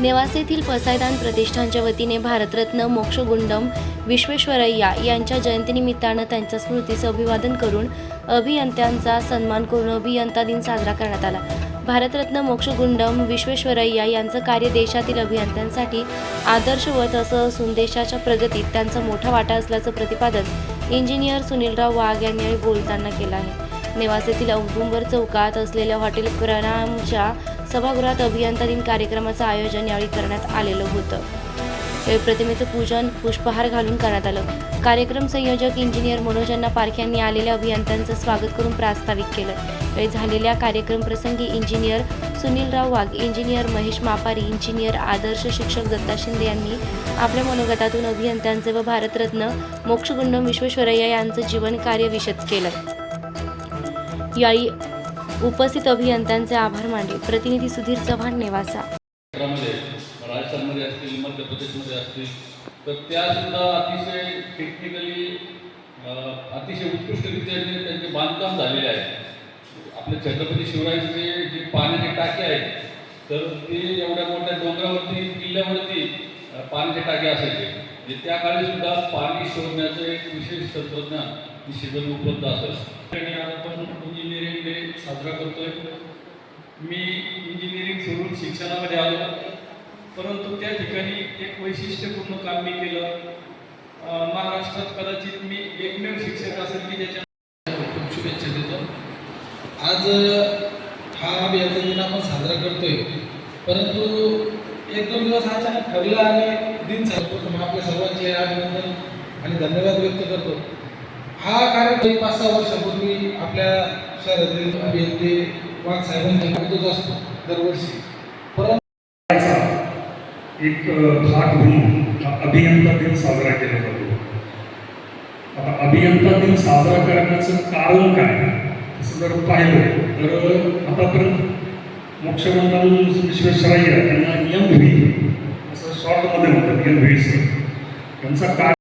नेवास येथील पसायदान प्रतिष्ठानच्या वतीने भारतरत्न मोक्षगुंडम विश्वेश्वरय्या यांच्या जयंतीनिमित्तानं त्यांच्या स्मृतीचं अभिवादन करून अभियंत्यांचा सन्मान करून अभियंता दिन साजरा करण्यात आला. भारतरत्न मोक्षगुंडम विश्वेश्वरय्या यांचं कार्य देशातील अभियंत्यांसाठी आदर्शवत असं असून देशाच्या प्रगतीत त्यांचा मोठा वाटा असल्याचं प्रतिपादन इंजिनियर सुनीलराव वाघ यांनी बोलताना केलं आहे. नेवास येथील औदुंबर चौकात असलेल्या हॉटेल प्रणामच्या सभागृहात अभियंता दिन कार्यक्रमाचं आयोजन यावेळी करण्यात आलेलं होतं. यावेळी प्रतिमेचं पूजन पुष्पहार घालून करण्यात आलं. कार्यक्रम संयोजक इंजिनियर मनोज अण्णा पारखे यांनी आलेल्या अभियंत्यांचं स्वागत करून प्रास्ताविक केलं. यावेळी झालेल्या कार्यक्रम प्रसंगी engineer Sunilrao Wagh engineer Mahesh Mapari engineer आदर्श शिक्षक दत्ता शिंदे यांनी आपल्या मनोगतातून अभियंत्यांचे व भारतरत्न मोक्षगुंडम विश्वेश्वरय्या यांचं जीवन कार्य विशद केलं. यावेळी उपस्थित अभियंत्यांचे आभार मानले. प्रतिनिधी सुधीर चव्हाण नेवासा. क्षेत्रामध्ये राजस्थानमध्ये असतील मध्य प्रदेशमध्ये असतील तर त्यासुद्धा अतिशय टेक्निकली अतिशय उत्कृष्टरित्या त्यांचे बांधकाम झालेले आहे. आपल्या छत्रपती शिवरायांचे जे पाण्याचे टाके आहेत तर ते एवढ्या मोठ्या डोंगरावरती किल्ल्यावरती पाण्याचे टाके असायचे. म्हणजे त्या काळी सुद्धा पाणी शोधण्याचं एक विशेष तंत्रज्ञान निश्चितच उपलब्ध असेल आणि आज आपण इंजिनिअरिंग डे साजरा करतोय. मी इंजिनिअरिंग सोडून शिक्षणामध्ये आलो. परंतु त्या ठिकाणी एक वैशिष्ट्यपूर्ण काम मी केलं. महाराष्ट्रात कदाचित मी एकमेव शिक्षक असेल की ज्याच्या खूप शुभेच्छा देतो. आज हा अभियंता दिन आपण साजरा करतोय. परंतु एक दोन दिवस अचानक ठरला आणि दिन साजरा आपल्या सर्वांचे अभिनंदन आणि धन्यवाद व्यक्त करतो. हा कार्यक्रम पाच सहा वर्षापूर्वी आपल्या शहरातील अभियंते वाघ साहेबांच्या होतच असतो दरवर्षी. परंतु एक भाग म्हणून हा अभियंता दिन साजरा केला जातो. आता अभियंता दिन साजरा करण्याचं कारण काय? असं जर पाहिलं तर आतापर्यंत मोक्षबंधन विश्वेश्वरय्या यांना एम व्ही असं शॉर्टमध्ये म्हणतात एम व्ही सर. त्यांचा कार्य